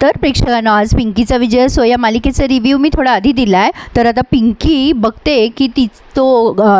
तर प्रेक्षकांना आज पिंकीचा विजय असो या मालिकेचा रिव्ह्यू मी थोडा आधी दिला आहे तर आता पिंकी बघते की ती तो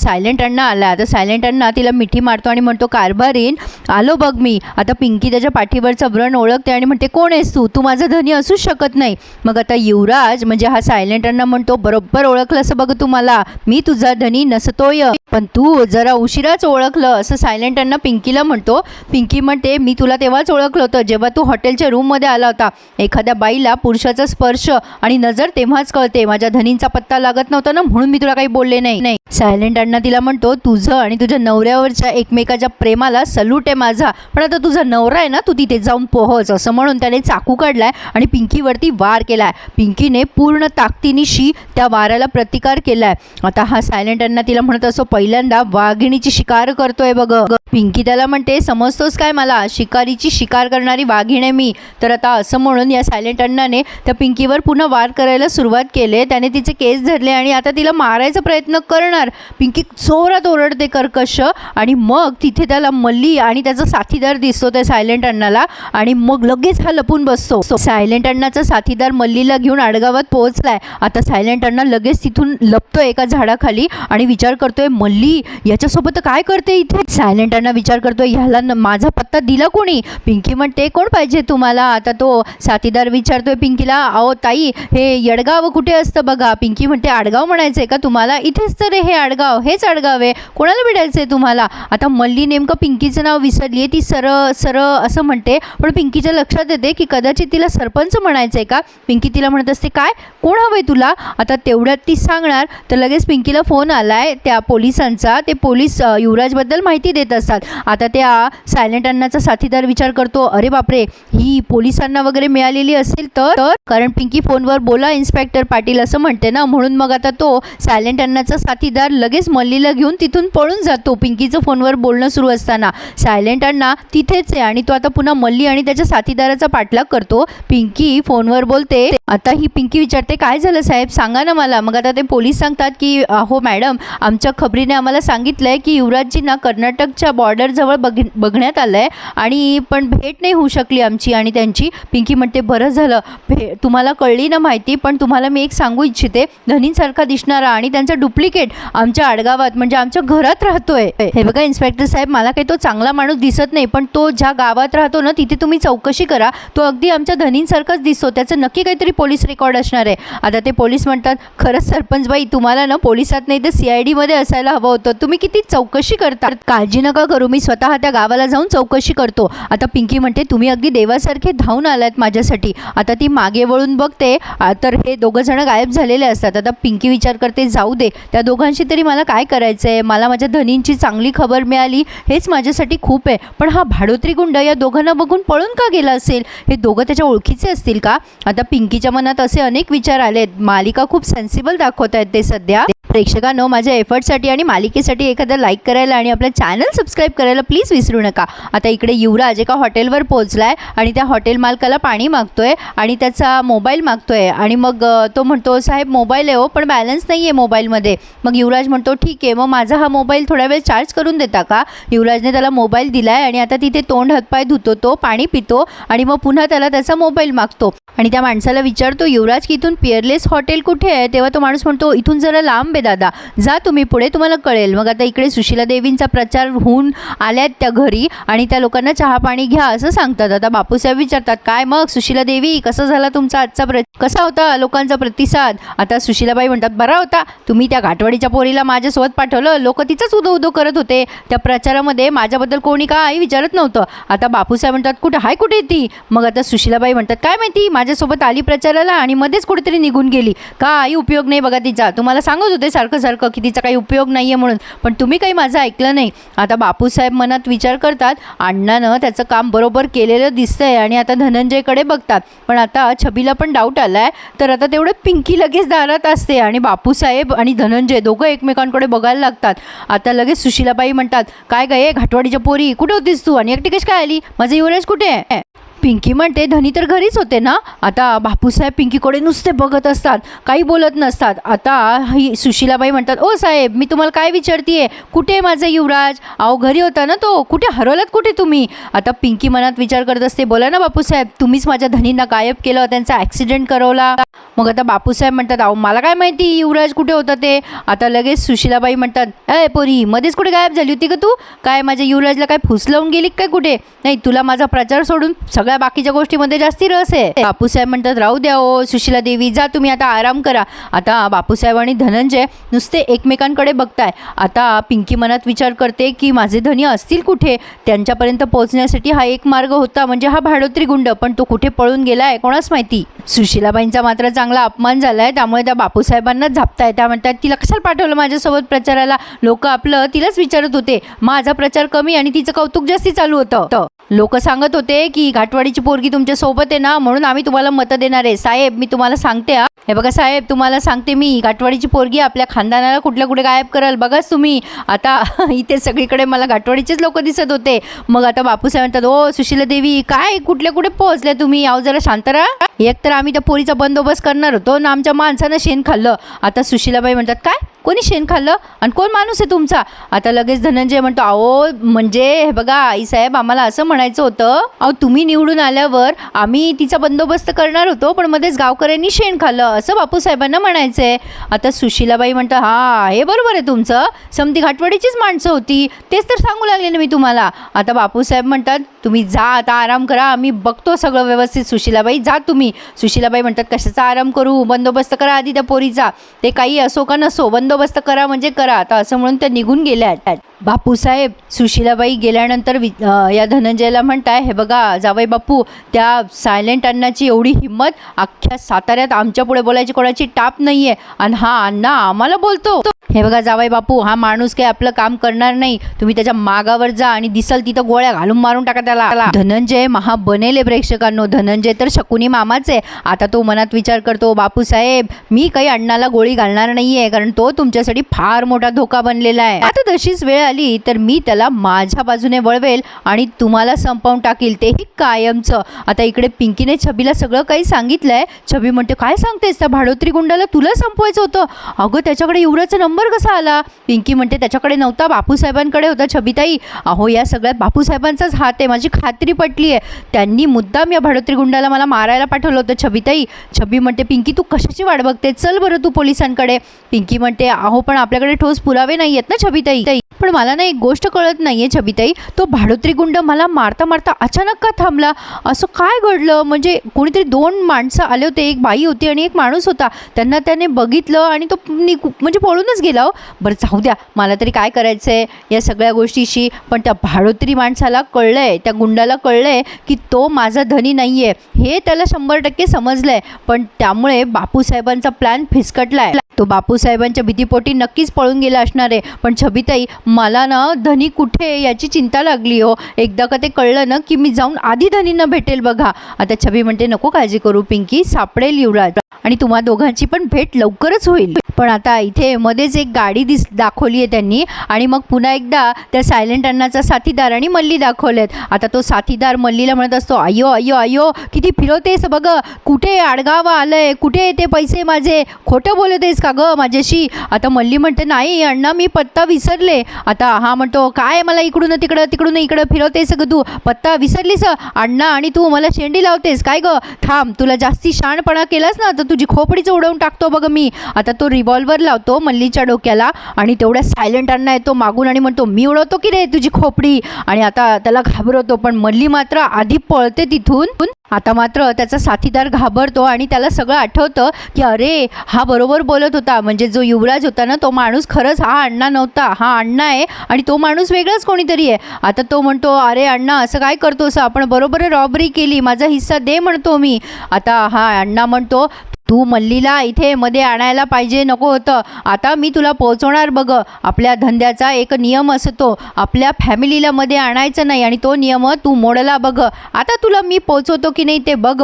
सायलेंट अण्णा आला. आता सायलेंट अण्णा तिला मिठी मारतो आणि म्हणतो कारभारीन आलो बघ मी. आता पिंकी त्याच्या पाठीवरचा व्रण ओळखते आणि म्हणते कोण आहेस तू? तू माझा धनी असूच शकत नाही. मग आता युवराज म्हणजे हा सायलेंट अण्णा म्हणतो बरोबर ओळखलं असं बघ तुम्हाला. मी तुझा धनी नसतोय. पण तू जरा उशिराच ओळखलं असं सायलेंट अण्णा पिंकीला म्हणतो. पिंकी म्हणते मी तुला तेव्हाच ओळखलं होतं जेव्हा तू हॉटेलच्या रूममध्ये आला होता. एखाद्या बाईला पुरुषाचा स्पर्श आणि नजर तेव्हाच कळते. माझ्या धनींचा पत्ता लागत नव्हता ना म्हणून मी तुला काही बोलले नाही. नाही. सायलेंट अण्णा तिला म्हणतो तुझं आणि तुझ्या नवऱ्यावरच्या एकमेकाच्या प्रेमाला सल्यूट आहे माझा. पण आता तुझा नवरा आहे ना तू तिथे जाऊन पोहोच. असं म्हणून त्याने चाकू काढलाय आणि पिंकीवरती वार केलाय. पिंकीने पूर्ण ताकदीनिशी त्या वाराला प्रतिकार केलाय. आता हा सायलेंट अण्णा तिला म्हणत असो पहिल्यांदा वाघिणीची शिकार करतोय बघ. पिंकी त्याला म्हणते समजतोस काय मला? शिकारीची शिकार करणारी वाघिण आहे मी. तर आता असं म्हणून या सायलेंट अण्णाने त्या पिंकीवर पुन्हा वार करायला सुरुवात केले. त्याने तिचे केस धरले आणि आता तिला मारायचा प्रयत्न करणार. पिंकी जोरात ओरडते कर्कश आणि मग तिथे त्याला मल्ली आणि त्याचा साथीदार दिसतो त्या सायलेंट अण्णाला आणि मग लगेच हा लपून बसतो. सायलेंट अण्णाचा साथीदार मल्लीला घेऊन आडगावात पोहोचलाय. आता सायलेंट अण्णा लगेच तिथून लपतोय एका झाडाखाली आणि विचार करतोय मल्ली याच्यासोबत काय करते इथे? सायलेंट अण्णा विचार करतोय ह्याला माझा पत्ता दिला कोणी? पिंकी म्हणते कोण पाहिजे तुम्हाला? आता तो साथीदार विचारतोय पिंकीला अहो ताई हे यडगाव कुठे असतं बघा. पिंकी म्हणते आडगाव म्हणायचंय का तुम्हाला? इथेच तर हे आडगाव हेच आडगाव आहे. कोणाला भेटायचंय तुम्हाला? आता मल्ली नेमकं पिंकीचं नाव विसरली आहे ती सरळ सरळ असं म्हणते पण पिंकीच्या लक्षात येते की कदाचित तिला सरपंच म्हणायचंय का? पिंकी तिला म्हणत असते काय? कोण हवंय तुला? आता तेवढ्यात ती सांगणार तर लगेच पिंकीला फोन आलाय त्या पोलिसांचा. ते पोलीस युवराजबद्दल माहिती देत असतात. आता त्या सायलेंट अण्णाचा साथीदार विचार करतो अरे बापरे ही पोलिसांना वगैरे मिळालेली असेल तर कारण पिंकी फोनवर बोला इन्स्पेक्टर पाटील असं म्हणते ना. म्हणून मग आता तो सायलेंट अण्णाचा साथीदार लगेच मल्लीला घेऊन तिथून पळून जातो पिंकीचं फोनवर बोलणं सुरू असताना. सायलेंट अण्णा तिथेच आहे आणि तो आता पुन्हा मल्ली आणि त्याच्या साथीदाराचा पाठलाग करतो. पिंकी फोनवर बोलते आता ही पिंकी विचारते काय झालं साहेब? सांगा ना मला. मग आता ते पोलीस सांगतात की हो मॅडम आमच्या खबरीने आम्हाला सांगितलंय की युवराजजींना कर्नाटकच्या बॉर्डरजवळ बघ बघण्यात आलं आहे आणि पण भेट नाही होऊ शकली आमची. आणि त्यांची पिंकी म्हणते ते बरं झालं. भे तुम्हाला कळली ना माहिती पण तुम्हाला मी एक सांगू इच्छिते. धनींसारखा दिसणारा आणि त्यांचा डुप्लिकेट आमच्या आडगावात म्हणजे आमच्या घरात राहतोय. हे बघा इन्स्पेक्टर साहेब मला काही तो चांगला माणूस दिसत नाही पण तो ज्या गावात राहतो ना तिथे तुम्ही चौकशी करा. तो अगदी आमच्या धनींसारखाच दिसतो. त्याचं नक्की काहीतरी पोलीस रेकॉर्ड असणार आहे. आता ते पोलीस म्हणतात खरंच सरपंच बाई तुम्हाला ना पोलिसात नाही तर सी आय डीमध्ये असायला हवं होतं. तुम्ही किती चौकशी करता? काळजी नका करू. मी स्वतः त्या गावाला जाऊन चौकशी करतो. आता पिंकी म्हणते तुम्ही अगदी देवासारखे धावून आलात माझ्यासाठी आता ती मागे वळून बघते तर हे दोघं जण गायब झालेले असतात. आता पिंकी विचार करते जाऊ दे त्या दोघांशी तरी मला काय करायचं आहे मला माझ्या धनींची चांगली खबर मिळाली हेच माझ्यासाठी खूप आहे. पण हा भाडोत्री गुंड या दोघांना बघून पळून का गेला असेल? हे दोघं त्याच्या ओळखीचे असतील का? आता पिंकीच्या मनात असे अनेक विचार आलेत. मालिका खूप सेन्सिबल दाखवत आहेत ते सध्या. प्रेक्षकांनो माझ्या एफर्टसाठी आणि मालिकेसाठी एखादं लाईक करायला आणि आपलं चॅनल सबस्क्राईब करायला प्लीज विसरू नका. आता इकडे युवराज एका हॉटेलवर पोहोचलाय आणि त्या हॉटेल मालकाला पाणी मागतो आहे आणि त्याचा मोबाईल मागतो आहे आणि मग तो म्हणतो साहेब मोबाईल आहे हो पण बॅलन्स नाही आहे मोबाईलमध्ये मग युवराज म्हणतो ठीक आहे मग माझा हा मोबाईल थोडा वेळ चार्ज करून देता का? युवराजने त्याला मोबाईल दिलाय आणि आता तिथे तोंड हातपाय धुतो तो पाणी पितो आणि मग पुन्हा त्याला त्याचा मोबाईल मागतो. आणि त्या माणसाला विचारतो युवराज की इथून पिअरलेस हॉटेल कुठे आहे? तेव्हा तो माणूस म्हणतो इथून जरा लांब आहे दादा. जा तुम्ही पुढे तुम्हाला कळेल. मग आता इकडे सुशीला देवींचा प्रचार होऊन आल्यात त्या घरी आणि त्या लोकांना चहा पाणी घ्या असं सांगतात. आता बापूसाहेब विचारतात काय मग? सुशीला देवी कसा झाला तुमचा आजचा प्र कसा होता लोकांचा प्रतिसाद? आता सुशीलाबाई म्हणतात बरा होता. तुम्ही त्या घाटवाडीच्या पोरीला माझ्यासोबत पाठवलं. लोक तिचाच उदो उदो करत होते. त्या प्रचारामध्ये माझ्याबद्दल कोणी काय विचारत नव्हतं. आता बापूसाहेब म्हणतात कुठे? हाय कुठे ती? मग आता सुशीलाबाई म्हणतात काय माहिती? माझ्यासोबत आली प्रचाराला आणि मध्येच कुठेतरी निघून गेली. काही उपयोग नाही बघा तिचा. तुम्हाला सांगत होते सारखं सारखं की तिचा काही उपयोग नाही आहे म्हणून. पण तुम्ही काही माझं ऐकलं नाही. आता बापूसाहेब मनात विचार करतात अण्णानं त्याचं काम बरोबर केलेलं दिसतंय आणि आता धनंजयकडे बघतात. पण आता छबीला पण डाऊट आला आहे तर आता तेवढं पिंकी लगेच दारात असते आणि बापूसाहेब आणि धनंजय दोघं एकमेकांकडे बघायला लागतात. आता लगेच सुशीलाबाई म्हणतात काय गे घाटवाडीच्या पोरी कुठे होतीस तू? आणि एकटी कशी काय आली? माझं युवराज कुठे आहे? पिंकी म्हणते धनी तर घरीच होते ना? आता बापूसाहेब पिंकीकडे नुसते बघत असतात काही बोलत नसतात. आता ही सुशीलाबाई म्हणतात ओ साहेब मी तुम्हाला काय विचारतीये? कुठे आहे माझा युवराज? अहो घरी होता ना तो. कुठे? हरवलात कुठे तुम्ही? आता पिंकी मनात विचार करत असते बोला ना बापूसाहेब तुम्हीच माझ्या धनींना गायब केलं त्यांचा ॲक्सिडेंट करवला. मग आता बापूसाहेब म्हणतात अहो मला काय माहिती युवराज कुठे होता ते? आता लगेच सुशीलाबाई म्हणतात अय पोरी मध्येच कुठे गायब झाली होती का तू? काय माझ्या युवराजला काय फुसलावून गेली काय कुठे? नाही तुला माझा प्रचार सोडून सगळं सगळ्या बाकीच्या गोष्टीमध्ये जास्ती रस आहे. बापूसाहेब म्हणतात राहू द्या हो, ओ सुशिला देवी जा तुम्ही आता आराम करा. आता बापूसाहेब आणि धनंजय नुसते एकमेकांकडे बघताय. आता पिंकी मनात विचार करते की माझे धनी असतील कुठे? त्यांच्यापर्यंत पोहोचण्यासाठी हा एक मार्ग होता म्हणजे हा भाडोत्री गुंड पण तो कुठे पळून गेलाय कोणाच माहिती? सुशिलाबाईंचा मात्र चांगला अपमान झालाय. त्यामुळे त्या बापूसाहेबांना झापताय. त्या म्हणतात तिला कशाला पाठवलं माझ्यासोबत प्रचाराला? लोक आपलं तिलाच विचारत होते. माझा प्रचार कमी आणि तिचं कौतुक जास्ती चालू होतं. लोक सांगत होते की घाटवाडीची पोरगी तुमच्यासोबत आहे ना म्हणून आम्ही तुम्हाला मतं देणार आहे. साहेब मी तुम्हाला सांगते हे बघा साहेब तुम्हाला सांगते मी घाटवाडीची पोरगी आपल्या खानदानाला कुठल्या कुठे गायब कराल? बघाच तुम्ही. आता इथे सगळीकडे मला घाटवाडीचेच लोक दिसत होते. मग आता बापूसाहेब म्हणतात ओ सुशीला देवी काय? कुठल्या कुठे पोहोचल्या तुम्ही? आहो जरा शांत राहा. एक तर आम्ही त्या पोरीचा बंदोबस्त करणार होतो ना आमच्या माणसानं शेण खाल्लं. आता सुशीलाबाई म्हणतात काय? कोणी शेण खाल्लं? आणि कोण माणूस आहे तुमचा? आता लगेच धनंजय म्हणतो अहो म्हणजे हे बघा आईसाहेब आम्हाला असं म्हणायचं होतं अहो तुम्ही निवडून आल्यावर आम्ही तिचा बंदोबस्त करणार होतो पण मध्येच गावकऱ्यांनी शेण खाल्लं. असं बापूसाहेबांना म्हणायचं आहे आता सुशिलाबाई म्हणतं हा हे बरोबर आहे तुमचं. समती घाटवाडीचीच माणसं होती. तेच तर सांगू लागले ना मी तुम्हाला. आता बापूसाहेब म्हणतात तुम्ही जा आता आराम करा. आम्ही बघतो सगळं व्यवस्थित. सुशिलाबाई जा तुम्ही. सुशिलाबाई म्हणतात कशाचा आराम करू? बंदोबस्त करा आधी त्या पोरीचा. ते काही असो का नसो बंदोबस्त करा म्हणजे करा. आता असं म्हणून त्या निघून गेल्या आहेत बापूसाहेब सुशिलाबाई गेल्यानंतर वि या धनंजयला म्हणताय हे बघा जावई बापू त्या सायलेंट अण्णाची एवढी हिंमत अख्ख्या साताऱ्यात आमच्या पुढे बोलायची कोणाची टाप नाही आहे आणि हा अण्णा आम्हाला बोलतो. हे बघा जावई बापू हा माणूस काही आपलं काम करणार नाही. तुम्ही त्याच्या मागावर जा आणि दिसल तिथं गोळ्या घालून मारून टाका त्याला. धनंजय महा बनेले प्रेक्षकांनो. धनंजय तर शकुनी मामाच. आहे आता तो मनात विचार करतो बापूसाहेब मी काही अण्णाला गोळी घालणार नाहीये कारण तो तुमच्यासाठी फार मोठा धोका बनलेला आहे. आता तशीच वेळ आली तर मी त्याला माझ्या बाजूने वळवेल आणि तुम्हाला संपवून टाकील. तेही कायमचं. आता इकडे पिंकीने छबीला सगळं काही सांगितलंय. छबी म्हणते काय सांगतेस? त्या भाडोत्री गुंडाला तुला संपवायचं होतं. अगं त्याच्याकडे युवराचा नंबर कसा आला? पिंकी म्हणते त्याच्याकडे नव्हता. बापूसाहेबांकडे होता छबीताई. अहो या सगळ्यात बापूसाहेबांचाच हात आहे. माझी खात्री पटली आहे त्यांनी मुद्दाम या भाडोत्री गुंडाला मला मारायला पाठवलं होतं छबीताई. छबी म्हणते पिंकी तू कशाची वाट बघते चल बरं तू पोलिसांकडे. पिंकी म्हणते अहो पण आपल्याकडे ठोस पुरावे नाही आहेत ना छबीताई. पण मला ना एक गोष्ट कळत नाही आहे छबिताई. तो भाडोत्री गुंड मला मारता मारता अचानक का थांबला? असं काय घडलं? म्हणजे कोणीतरी दोन माणसं आले होते एक बाई होती आणि एक माणूस होता. त्यांना त्याने बघितलं आणि तो निकू म्हणजे पळूनच गेला हो. बरं जाऊ द्या. मला तरी काय करायचं आहे या सगळ्या गोष्टीशी? पण त्या भाडोत्री माणसाला कळलं आहे त्या गुंडाला कळलं आहे की तो माझा धनी नाही आहे हे त्याला शंभर टक्के समजलं आहे पण त्यामुळे बापूसाहेबांचा प्लॅन फिसकटला आहे तो बापूसाहेबांच्या भीतीपोटी नक्कीच पळून गेला असणार आहे. पण छबिताई मला ना धनी कुठे आहे याची चिंता लागली हो. एकदा का ते कळलं ना की मी जाऊन आधी धनींना भेटेल बघा. आता छबी म्हणते नको काळजी करू पिंकी सापडेल युवराज. आणि तुम्हा दोघांची पण भेट लवकरच होईल. पण आता इथे मध्येच एक गाडी दिस दाखवली आहे त्यांनी आणि मग पुन्हा एकदा त्या सायलेंट अण्णाचा साथीदार आणि मल्ली दाखवलेत. आता तो साथीदार मल्लीला म्हणत असतो अयो अयो अयो किती फिरवतेस बघ. कुठे आडगाव आलंय? कुठे ते पैसे माझे? खोटं बोलत आहेस का गं माझ्याशी? आता मल्ली म्हणते नाही अण्णा मी पत्ता विसरले. आता हा म्हणतो काय मला इकडून तिकडं तिकडून इकडं फिरवतेस ग तू? पत्ता विसरलीस? अण्णा आणि तू मला शेंडी लावतेस? काय ग? थांब तुला जास्ती शाणपणा केलास ना तर तू तुझी खोपडीच उडवून टाकतो बघ मी. आता तो रिव्हॉल्वर लावतो मल्लीच्या डोक्याला आणि तेवढ्या सायलेंट अण्णा येतो मागून आणि म्हणतो मी उडवतो की रे तुझी खोपडी? आणि आता त्याला घाबरवतो. पण मल्ली मात्र आधी पळते तिथून. आता मात्र त्याचा साथीदार घाबरतो आणि त्याला सगळं आठवतं की अरे हा बरोबर बोलत होता. म्हणजे जो युवराज होता ना तो माणूस खरंच हा अण्णा नव्हता. हा अण्णा आहे आणि तो माणूस वेगळाच कोणीतरी आहे. आता तो म्हणतो अरे अण्णा असं काय करतोस? आपण बरोबर रॉबरी केली. माझा हिस्सा दे म्हणतो मी. आता हा अण्णा म्हणतो तू मल्लीला इथे मध्ये आणायला पाहिजे नको होतं. आता मी तुला पोहोचवणार बघ. आपल्या धंद्याचा एक नियम असतो. आपल्या फॅमिलीला मध्ये आणायचं नाही आणि तो नियम तू मोडला बघ. आता तुला मी पोचवतो की नाही ते बघ.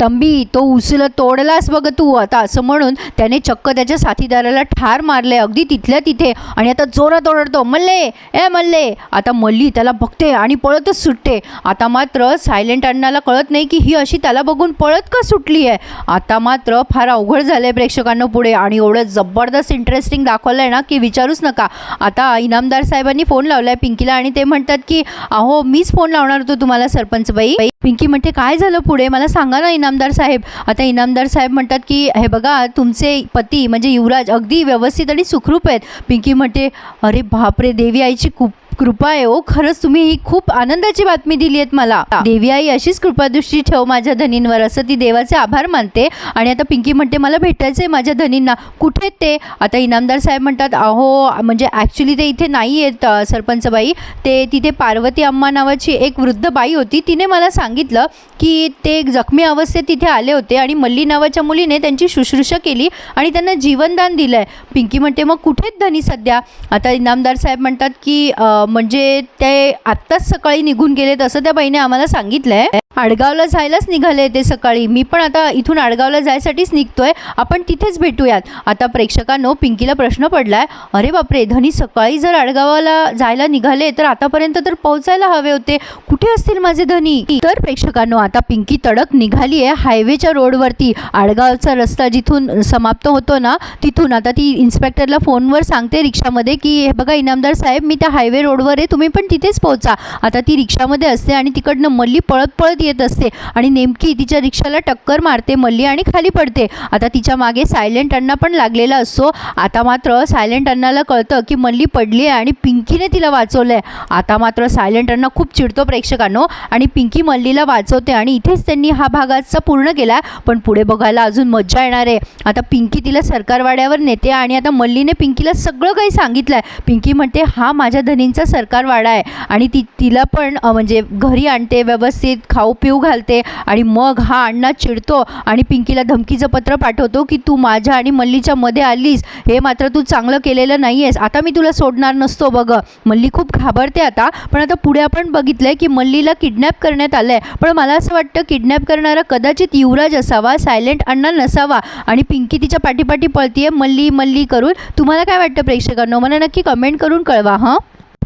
तंबी तो उचल तोडलास बघ तू आता असं म्हणून त्याने चक्क त्याच्या साथीदाराला ठार मारले अगदी तिथल्या तिथे. आणि आता जोरात ओरडतो मल्ले ए मल्ले. आता मल्ली त्याला बघते आणि पळतच सुटते. आता मात्र सायलेंट अण्णाला कळत नाही की ही अशी त्याला बघून पळत का सुटली आहे आता मात्र फार अवघड झालं आहे प्रेक्षकांना पुढे आणि एवढं जबरदस्त इंटरेस्टिंग दाखवलं आहे ना की विचारूच नका. आता इनामदार साहेबांनी फोन लावला आहे पिंकीला आणि ते म्हणतात की अहो मीच फोन लावणार होतो तुम्हाला सरपंच बाई पिंकी म्हणते काय झालं पुढे? मला सांगा ना इनामदार साहेब. आता इनामदार साहेब म्हणतात की हे बघा तुमचे पती म्हणजे युवराज अगदी व्यवस्थित आणि सुखरूप आहेत. पिंकी म्हणते अरे बापरे देवी आईची खूप कृपा आहे ओ खरंच तुम्ही ही खूप आनंदाची बातमी दिली आहेत मला. देवी आई अशीच कृपादृष्टी ठेव माझ्या धनींवर. असं ती देवाचे आभार मानते. आणि आता पिंकी म्हणते मला भेटायचं आहे माझ्या धनींना. कुठे आहेत ते? आता इनामदार साहेब म्हणतात अहो म्हणजे ॲक्च्युली ते इथे नाही आहेत सरपंचबाई. ते तिथे पार्वती अम्मा नावाची एक वृद्ध बाई होती. तिने मला सांगितलं की ते जखमी अवस्थेत तिथे आले होते आणि मल्ली नावाच्या मुलीने त्यांची शुश्रूषा केली आणि त्यांना जीवनदान दिलं आहे पिंकी म्हणते मग कुठे आहेत धनी सध्या? आता इनामदार साहेब म्हणतात की म्हणजे ते आत्ताच सकाळी निघून गेलेत असं त्या बाईने आम्हाला सांगितलं आहे आडगावला जायलाच निघाले ते सकाळी. मी पण आता इथून आडगावला जायसाठीच निघतोय. आपण तिथेच भेटूयात. आता प्रेक्षकांनो पिंकीला प्रश्न पडलाय अरे बापरे धनी सकाळी जर आडगावाला जायला निघाले तर आतापर्यंत तर पोहोचायला हवे होते. कुठे असतील माझे धनी? तर प्रेक्षकांनो आता पिंकी तडक निघाली आहे हायवेच्या रोडवरती. आडगावचा रस्ता जिथून समाप्त होतो ना तिथून. आता ती इन्स्पेक्टरला फोनवर सांगते रिक्षामध्ये की हे बघा इनामदार साहेब मी त्या हायवे रोड रोडवर आहे तुम्ही पण तिथेच पोहोचा. आता ती रिक्षामध्ये असते आणि तिकडनं मल्ली पळत पळत येत असते आणि नेमकी तिच्या रिक्षाला टक्कर मारते मल्ली आणि खाली पडते. आता तिच्यामागे सायलेंट अण्णा पण लागलेला असतो. आता मात्र सायलेंट अण्णाला कळतं की मल्ली पडली आहे आणि पिंकीने तिला वाचवलं आहे आता मात्र सायलेंट अण्णा खूप चिडतो प्रेक्षकांनो आणि पिंकी मल्लीला वाचवते आणि इथेच त्यांनी हा भागाचा पूर्ण केला. पण पुढे बघायला अजून मज्जा येणार आहे. आता पिंकी तिला सरकारवाड्यावर नेते आणि आता मल्लीने पिंकीला सगळं काही सांगितलं आहे पिंकी म्हणते हा माझ्या धनींचा सरकारवाडा आहे आणि ती तिला पण म्हणजे घरी आणते व्यवस्थित खाऊ पिऊ घालते आणि मग हा अण्णा चिडतो आणि पिंकीला धमकीचं पत्र पाठवतो की तू माझ्या आणि मल्लीच्या मध्ये आलीस हे मात्र तू चांगलं केलेलं नाही आहेस आता मी तुला सोडणार नसतो बघ. मल्ली खूप घाबरते आता पण आता पुढे आपण बघितलं आहे की मल्लीला किडनॅप करण्यात आलं आहे पण मला असं वाटतं किडनॅप करणारा कदाचित युवराज असावा सायलेंट अण्णा नसावा आणि पिंकी तिच्या पाठीपाठी पळतीये मल्ली मल्ली करून. तुम्हाला काय वाटतं प्रेक्षकांनो? मला नक्की कमेंट करून कळवा हां?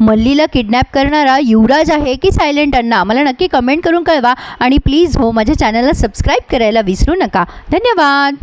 मल्लीला किडनॅप करणारा युवराज आहे की सायलेंट अण्णा? मला नक्की कमेंट करून कळवा. आणि प्लीज हो माझ्या चॅनलला सबस्क्राईब करायला विसरू नका. धन्यवाद.